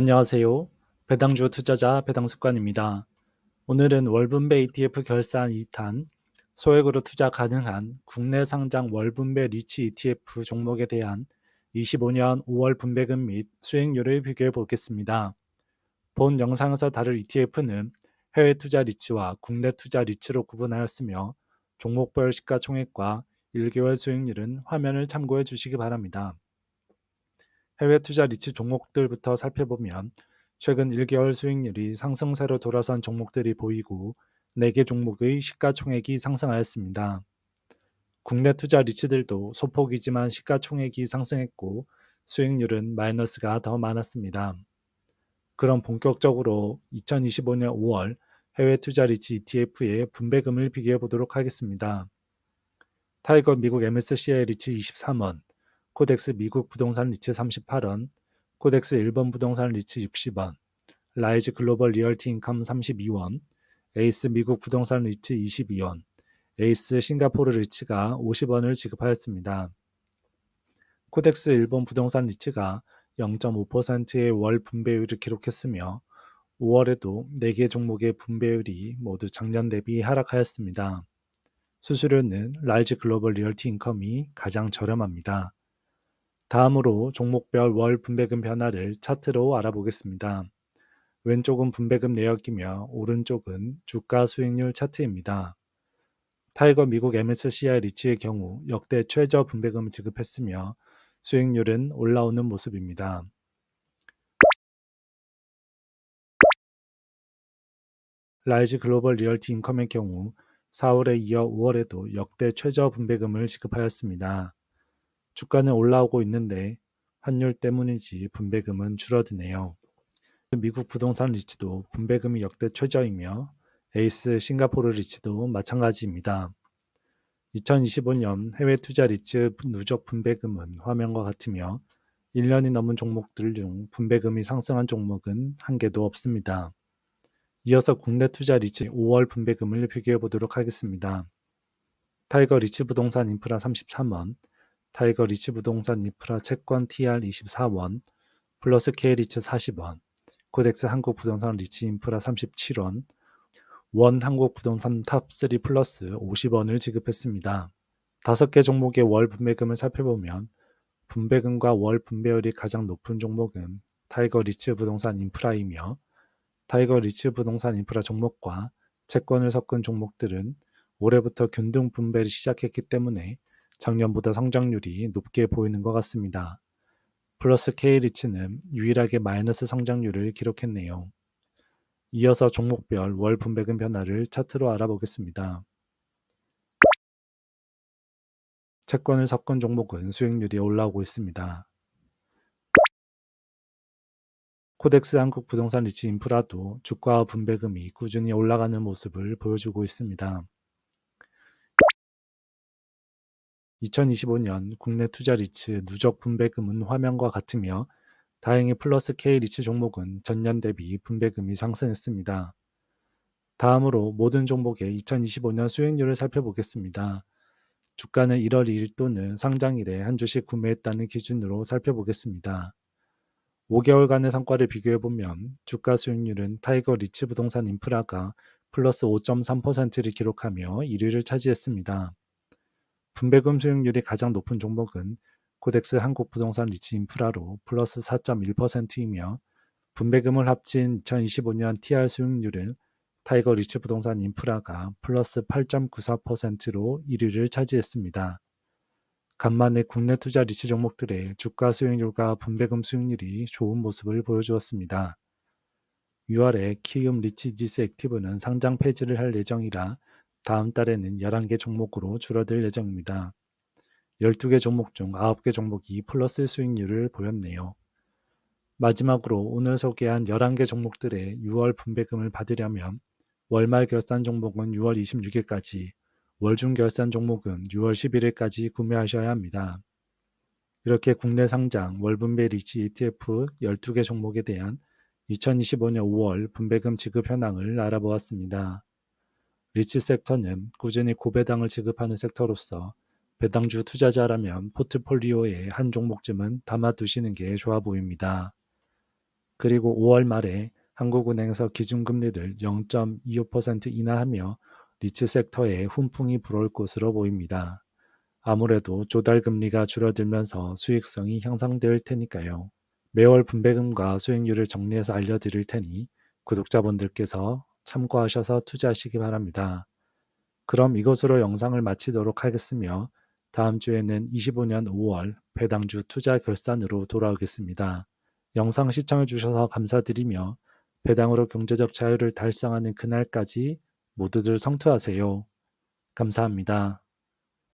안녕하세요. 배당주 투자자 배당습관입니다. 오늘은 월분배 ETF 결산 2탄 소액으로 투자 가능한 국내 상장 월분배 리치 ETF 종목에 대한 25년 5월 분배금 및 수익률을 비교해 보겠습니다. 본 영상에서 다룰 ETF는 해외 투자 리치와 국내 투자 리치로 구분하였으며 종목별 시가총액과 1개월 수익률은 화면을 참고해 주시기 바랍니다. 해외 투자 리츠 종목들부터 살펴보면 최근 1개월 수익률이 상승세로 돌아선 종목들이 보이고 4개 종목의 시가총액이 상승하였습니다. 국내 투자 리츠들도 소폭이지만 시가총액이 상승했고 수익률은 마이너스가 더 많았습니다. 그럼 본격적으로 2025년 5월 해외 투자 리츠 ETF의 분배금을 비교해 보도록 하겠습니다. 타이거 미국 MSCI 리츠 23원, 코덱스 미국 부동산 리츠 38원, 코덱스 일본 부동산 리츠 60원, 라이즈 글로벌 리얼티 인컴 32원, 에이스 미국 부동산 리츠 22원, 에이스 싱가포르 리츠가 50원을 지급하였습니다. 코덱스 일본 부동산 리츠가 0.5%의 월 분배율을 기록했으며 5월에도 4개 종목의 분배율이 모두 작년 대비 하락하였습니다. 수수료는 라이즈 글로벌 리얼티 인컴이 가장 저렴합니다. 다음으로 종목별 월 분배금 변화를 차트로 알아보겠습니다. 왼쪽은 분배금 내역이며 오른쪽은 주가 수익률 차트입니다. 타이거 미국 MSCI 리치의 경우 역대 최저 분배금을 지급했으며 수익률은 올라오는 모습입니다. 라이즈 글로벌 리얼티 인컴의 경우 4월에 이어 5월에도 역대 최저 분배금을 지급하였습니다. 주가는 올라오고 있는데 환율 때문인지 분배금은 줄어드네요. 미국 부동산 리츠도 분배금이 역대 최저이며 에이스 싱가포르 리츠도 마찬가지입니다. 2025년 해외 투자 리츠 누적 분배금은 화면과 같으며 1년이 넘은 종목들 중 분배금이 상승한 종목은 한 개도 없습니다. 이어서 국내 투자 리츠 5월 분배금을 비교해 보도록 하겠습니다. 타이거 리츠 부동산 인프라 33원, 타이거 리츠 부동산 인프라 채권 TR 24원, 플러스 K 리츠 40원, 코덱스 한국 부동산 리츠 인프라 37원, 원 한국 부동산 탑3 플러스 50원을 지급했습니다. 다섯 개 종목의 월 분배금을 살펴보면 분배금과 월 분배율이 가장 높은 종목은 타이거 리츠 부동산 인프라이며 타이거 리츠 부동산 인프라 종목과 채권을 섞은 종목들은 올해부터 균등 분배를 시작했기 때문에 작년보다 성장률이 높게 보이는 것 같습니다. 플러스 K리츠는 유일하게 마이너스 성장률을 기록했네요. 이어서 종목별 월 분배금 변화를 차트로 알아보겠습니다. 채권을 섞은 종목은 수익률이 올라오고 있습니다. 코덱스 한국 부동산 리츠 인프라도 주가와 분배금이 꾸준히 올라가는 모습을 보여주고 있습니다. 2025년 국내 투자 리츠 누적 분배금은 화면과 같으며 다행히 플러스 K 리츠 종목은 전년 대비 분배금이 상승했습니다. 다음으로 모든 종목의 2025년 수익률을 살펴보겠습니다. 주가는 1월 2일 또는 상장일에 한 주씩 구매했다는 기준으로 살펴보겠습니다. 5개월간의 성과를 비교해보면 주가 수익률은 타이거 리츠 부동산 인프라가 플러스 5.3%를 기록하며 1위를 차지했습니다. 분배금 수익률이 가장 높은 종목은 코덱스 한국부동산 리츠 인프라로 플러스 4.1%이며 분배금을 합친 2025년 TR 수익률은 타이거 리츠 부동산 인프라가 플러스 8.94%로 1위를 차지했습니다. 간만에 국내 투자 리츠 종목들의 주가 수익률과 분배금 수익률이 좋은 모습을 보여주었습니다. 6월에 키움 리치 디스 액티브는 상장 폐지를 할 예정이라 다음 달에는 11개 종목으로 줄어들 예정입니다. 12개 종목 중 9개 종목이 플러스 수익률을 보였네요. 마지막으로 오늘 소개한 11개 종목들의 6월 분배금을 받으려면 월말 결산 종목은 6월 26일까지, 월중 결산 종목은 6월 11일까지 구매하셔야 합니다. 이렇게 국내 상장 월분배 리치 ETF 12개 종목에 대한 2025년 5월 분배금 지급 현황을 알아보았습니다. 리츠 섹터는 꾸준히 고배당을 지급하는 섹터로서 배당주 투자자라면 포트폴리오에 한 종목쯤은 담아두시는 게 좋아 보입니다. 그리고 5월 말에 한국은행에서 기준금리를 0.25% 인하하며 리츠 섹터에 훈풍이 불어올 것으로 보입니다. 아무래도 조달금리가 줄어들면서 수익성이 향상될 테니까요. 매월 분배금과 수익률을 정리해서 알려드릴 테니 구독자분들께서 참고하셔서 투자하시기 바랍니다. 그럼 이것으로 영상을 마치도록 하겠으며 다음 주에는 25년 5월 배당주 투자 결산으로 돌아오겠습니다. 영상 시청해 주셔서 감사드리며 배당으로 경제적 자유를 달성하는 그날까지 모두들 성투하세요. 감사합니다.